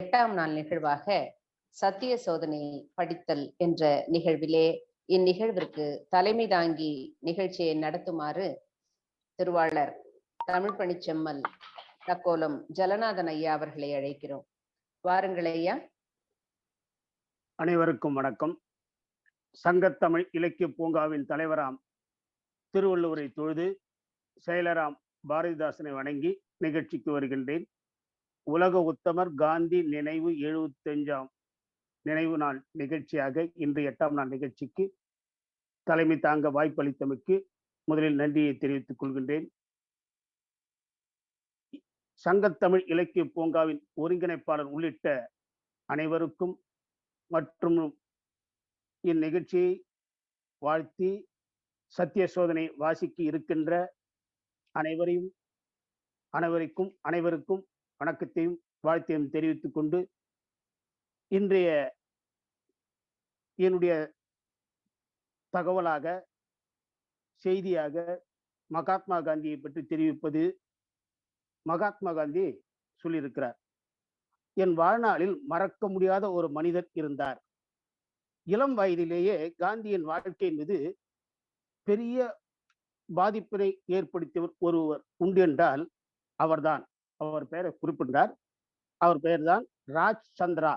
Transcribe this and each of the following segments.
எட்டாம் நாள் நிகழ்வாக சத்திய சோதனை படித்தல் என்ற நிகழ்விலே இந்நிகழ்விற்கு தலைமை தாங்கி நிகழ்ச்சியை நடத்துமாறு திருவாளர் தமிழ் பணிச்செம்மல் தக்கோலம் ஜலநாதன் ஐயா அவர்களை அழைக்கிறோம். வாருங்கள் ஐயா. அனைவருக்கும் வணக்கம். சங்கத்தமிழ் இலக்கிய பூங்காவின் தலைவராம் திருவள்ளுவரை தொழுது செயலராம் பாரதிதாசனை வணங்கி நிகழ்ச்சிக்கு வருகின்றேன். உலக உத்தமர் காந்தி நினைவு எழுபத்தஞ்சாம் நினைவு நாள் நிகழ்ச்சியாக இன்று எட்டாம் நாள் நிகழ்ச்சிக்கு தலைமை தாங்க வாய்ப்பளித்தமைக்கு முதலில் நன்றியை தெரிவித்துக் கொள்கின்றேன். சங்கத்தமிழ் இலக்கிய பூங்காவின் ஒருங்கிணைப்பாளர் உள்ளிட்ட அனைவருக்கும் மற்றும் இந்நிகழ்ச்சியை வாழ்த்தி சத்திய சோதனை வாசிக்கு இருக்கின்ற அனைவரையும் அனைவருக்கும் அனைவருக்கும் வணக்கத்தையும் வாழ்த்தையும் தெரிவித்துக் கொண்டு இன்றைய என்னுடைய தகவலாக செய்தியாக மகாத்மா காந்தியை பற்றி தெரிவிப்பது மகாத்மா காந்தி சொல்லியிருக்கிறார். என் வாழ்நாளில் மறக்க முடியாத ஒரு மனிதர் இருந்தார். இளம் வயதிலேயே காந்தியின் வாழ்க்கை மீது பெரிய பாதிப்பினை ஏற்படுத்தியவர் ஒருவர் உண்டு என்றால் அவர்தான். அவர் பெயரை குறிப்பிடுகிறார். அவர் பெயர்தான் ராஜ் சந்திரா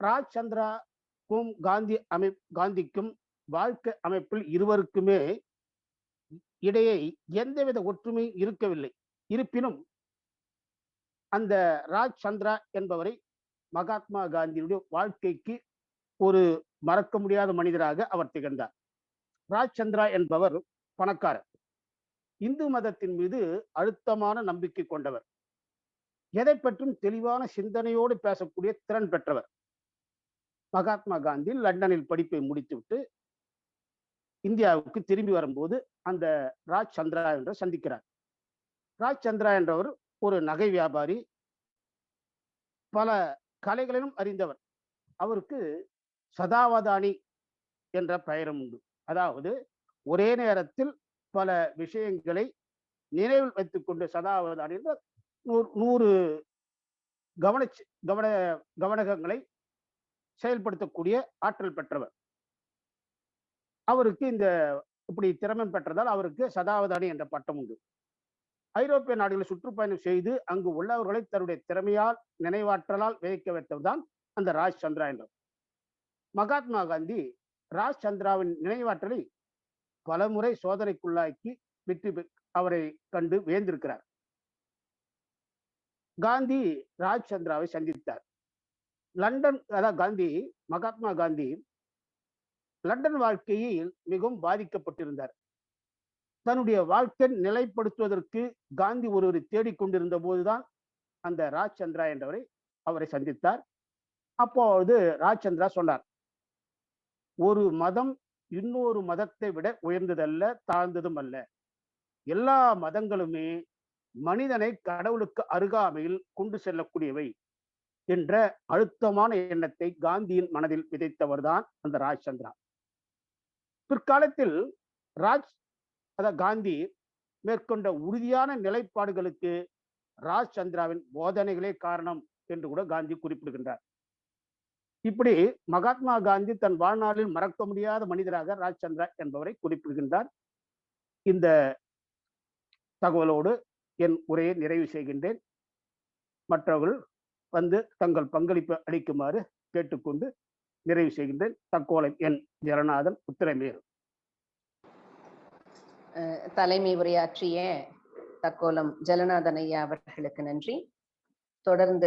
ராஜ் சந்திராக்கும் காந்தி அமை காந்திக்கும் வாழ்க்கை அமைப்பில் இருவருக்குமே இடையே எந்தவித ஒற்றுமை இருக்கவில்லை. இருப்பினும் அந்த ராஜ் சந்திரா என்பவரை மகாத்மா காந்தியுடைய வாழ்க்கைக்கு ஒரு மறக்க முடியாத மனிதராக அவர் திகழ்ந்தார். ராஜ் சந்திரா என்பவர் பணக்காரர். இந்து மதத்தின் மீது அழுத்தமான நம்பிக்கை கொண்டவர். எதை பற்றும் தெளிவான சிந்தனையோடு பேசக்கூடிய திறன் பெற்றவர். மகாத்மா காந்தி லண்டனில் படிப்பை முடித்துவிட்டு இந்தியாவுக்கு திரும்பி வரும்போது அந்த ராஜ் சந்திரா என்ற சந்திக்கிறார். ராஜ் சந்திரா என்றவர் ஒரு நகை வியாபாரி. பல கலைகளிலும் அறிந்தவர். அவருக்கு சதாவதானி என்ற பெயரும் உண்டு. அதாவது ஒரே நேரத்தில் பல விஷயங்களை நினைவில் வைத்துக் கொண்டு சதாவதானி என்ற நூறு நூறு கவன கவன கவனகங்களை செயல்படுத்தக்கூடிய ஆற்றல் பெற்றவர். அவருக்கு இந்த இப்படி திறமை பெற்றதால் அவருக்கு சதாவதானி என்ற பட்டம் உண்டு. ஐரோப்பிய நாடுகளில் சுற்றுப்பயணம் செய்து அங்கு உள்ளவர்களை தன்னுடைய திறமையால் நினைவாற்றலால் விதைக்க வைத்ததுதான் அந்த ராஜ் சந்திரா என்றவர் மகாத்மா காந்தி ராஜ் சந்திராவின் நினைவாற்றலை பலமுறை சோதனைக்குள்ளாக்கி வெற்றி அவரை கண்டு வியந்திருக்கிறார். காந்தி ராஜ் சந்திராவை சந்தித்தார். லண்டன் அதாவது காந்தி மகாத்மா காந்தி லண்டன் வாழ்க்கையில் மிகவும் பாதிக்கப்பட்டிருந்தார். தன்னுடைய வாழ்க்கை நிலைப்படுத்துவதற்கு காந்தி ஒருவரை தேடிக்கொண்டிருந்த போதுதான் அந்த ராஜ் சந்திரா என்றவரை அவரை சந்தித்தார். அப்போது ராஜ் சந்திரா சொன்னார் ஒரு மதம் இன்னொரு மதத்தை விட உயர்ந்ததல்ல தாழ்ந்ததும் அல்ல எல்லா மதங்களுமே மனிதனை கடவுளுக்கு அருகாமையில் கொண்டு செல்லக்கூடியவை என்ற அழுத்தமான எண்ணத்தை காந்தியின் மனதில் விதைத்தவர்தான் அந்த ராஜ்சந்திரா. பிற்காலத்தில் ராஜ் அத காந்தி மேற்கொண்ட உறுதியான நிலைப்பாடுகளுக்கு ராஜ் சந்திராவின் போதனைகளே காரணம் என்று கூட காந்தி குறிப்பிடுகின்றார். இப்படி மகாத்மா காந்தி தன் வாழ்நாளில் மறக்க முடியாத மனிதராக ராஜ்சந்திரா என்பவரை குறிப்பிடுகின்றார். இந்த தகவலோடு என் உரையை நிறைவு செய்கின்றேன். மற்றவர்கள் வந்து தங்கள் பங்களிப்பு அளிக்குமாறு கேட்டுக்கொண்டு நிறைவு செய்கின்றேன். தக்கோலம் என் ஜெகநாதன் உத்திரமேறு தலைமை உரையாற்றிய தக்கோலம் ஜலநாதன் ஐயா அவர்களுக்கு நன்றி. தொடர்ந்து